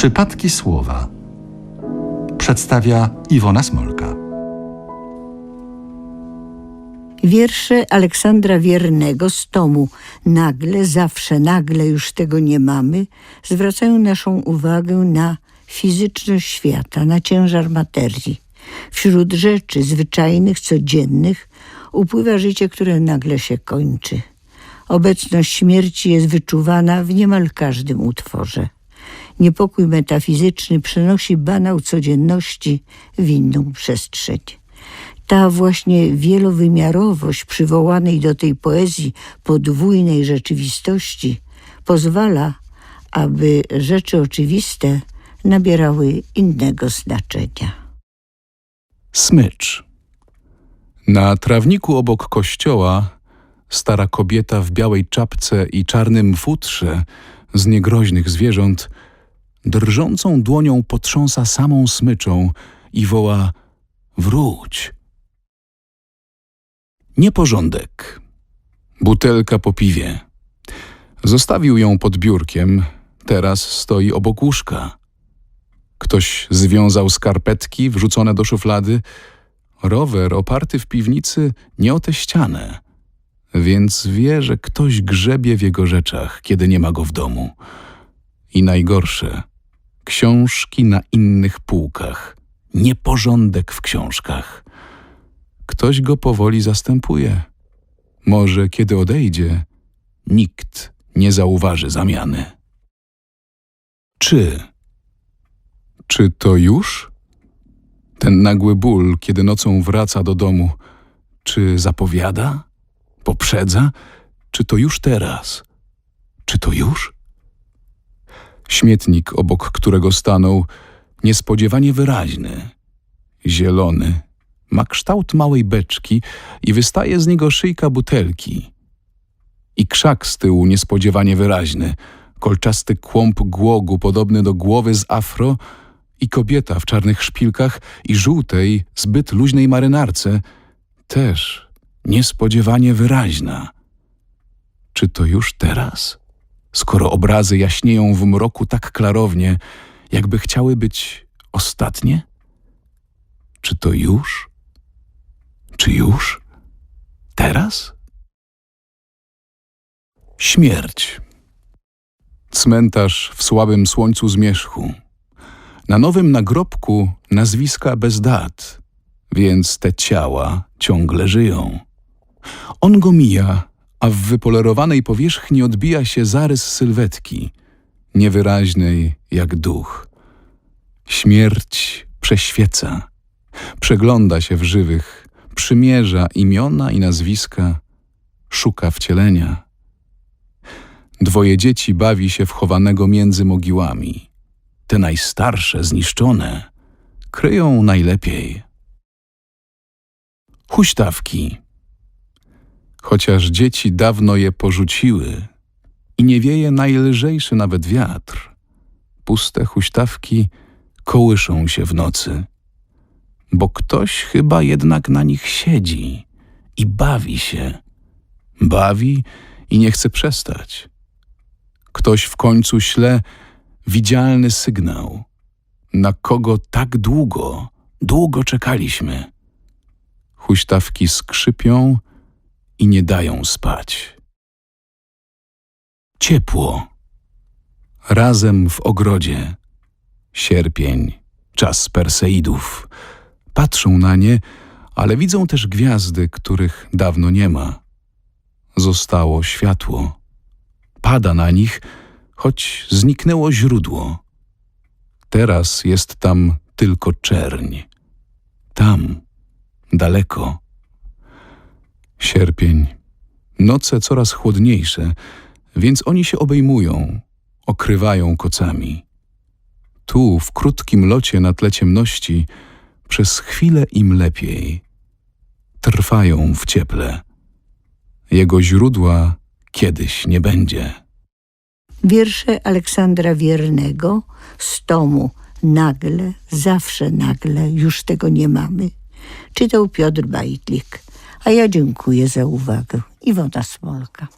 Przypadki słowa przedstawia Iwona Smolka. Wiersze Aleksandra Wiernego z tomu Nagle, zawsze nagle już tego nie mamy zwracają naszą uwagę na fizyczność świata, na ciężar materii. Wśród rzeczy zwyczajnych, codziennych upływa życie, które nagle się kończy. Obecność śmierci jest wyczuwana w niemal każdym utworze. Niepokój metafizyczny przenosi banał codzienności w inną przestrzeń. Ta właśnie wielowymiarowość przywołanej do tej poezji podwójnej rzeczywistości pozwala, aby rzeczy oczywiste nabierały innego znaczenia. Smycz. Na trawniku obok kościoła stara kobieta w białej czapce i czarnym futrze z niegroźnych zwierząt drżącą dłonią potrząsa samą smyczą i woła wróć. Nieporządek. Butelka po piwie. Zostawił ją pod biurkiem, teraz stoi obok łóżka. Ktoś związał skarpetki wrzucone do szuflady. Rower oparty w piwnicy nie o tę ścianę, więc wie, że ktoś grzebie w jego rzeczach, kiedy nie ma go w domu. I najgorsze, książki na innych półkach, nieporządek w książkach. Ktoś go powoli zastępuje. Może kiedy odejdzie, nikt nie zauważy zamiany. Czy czy to już? Ten nagły ból, kiedy nocą wraca do domu, czy zapowiada? Poprzedza? Czy to już teraz? Czy to już? Śmietnik, obok którego stanął, niespodziewanie wyraźny, zielony, ma kształt małej beczki i wystaje z niego szyjka butelki. I krzak z tyłu niespodziewanie wyraźny, kolczasty kłąb głogu podobny do głowy z afro, i kobieta w czarnych szpilkach i żółtej, zbyt luźnej marynarce, też niespodziewanie wyraźna. Czy to już teraz? Skoro obrazy jaśnieją w mroku tak klarownie, jakby chciały być ostatnie? Czy to już? Czy już? Teraz? Śmierć. Cmentarz w słabym słońcu zmierzchu. Na nowym nagrobku nazwiska bez dat, więc te ciała ciągle żyją. On go mija, a w wypolerowanej powierzchni odbija się zarys sylwetki, niewyraźnej jak duch. Śmierć prześwieca, przegląda się w żywych, przymierza imiona i nazwiska, szuka wcielenia. Dwoje dzieci bawi się wchowanego między mogiłami – te najstarsze, zniszczone, kryją najlepiej. Huśtawki. Chociaż dzieci dawno je porzuciły i nie wieje najlżejszy nawet wiatr, puste huśtawki kołyszą się w nocy, bo ktoś chyba jednak na nich siedzi i bawi się. Bawi i nie chce przestać. Ktoś w końcu śle widzialny sygnał, na kogo tak długo, długo czekaliśmy. Huśtawki skrzypią i nie dają spać. Ciepło. Razem w ogrodzie. Sierpień, czas Perseidów. Patrzą na nie, ale widzą też gwiazdy, których dawno nie ma. Zostało światło. Pada na nich, choć zniknęło źródło. Teraz jest tam tylko czerń. Tam, daleko. Sierpień. Noce coraz chłodniejsze, więc oni się obejmują, okrywają kocami. Tu, w krótkim locie na tle ciemności, przez chwilę im lepiej. Trwają w cieple. Jego źródła kiedyś nie będzie. Wiersze Aleksandra Wiernego z tomu Nagle, zawsze nagle, już tego nie mamy. Czytał Piotr Bajtlik. A ja dziękuję za uwagę. Iwona Smolka.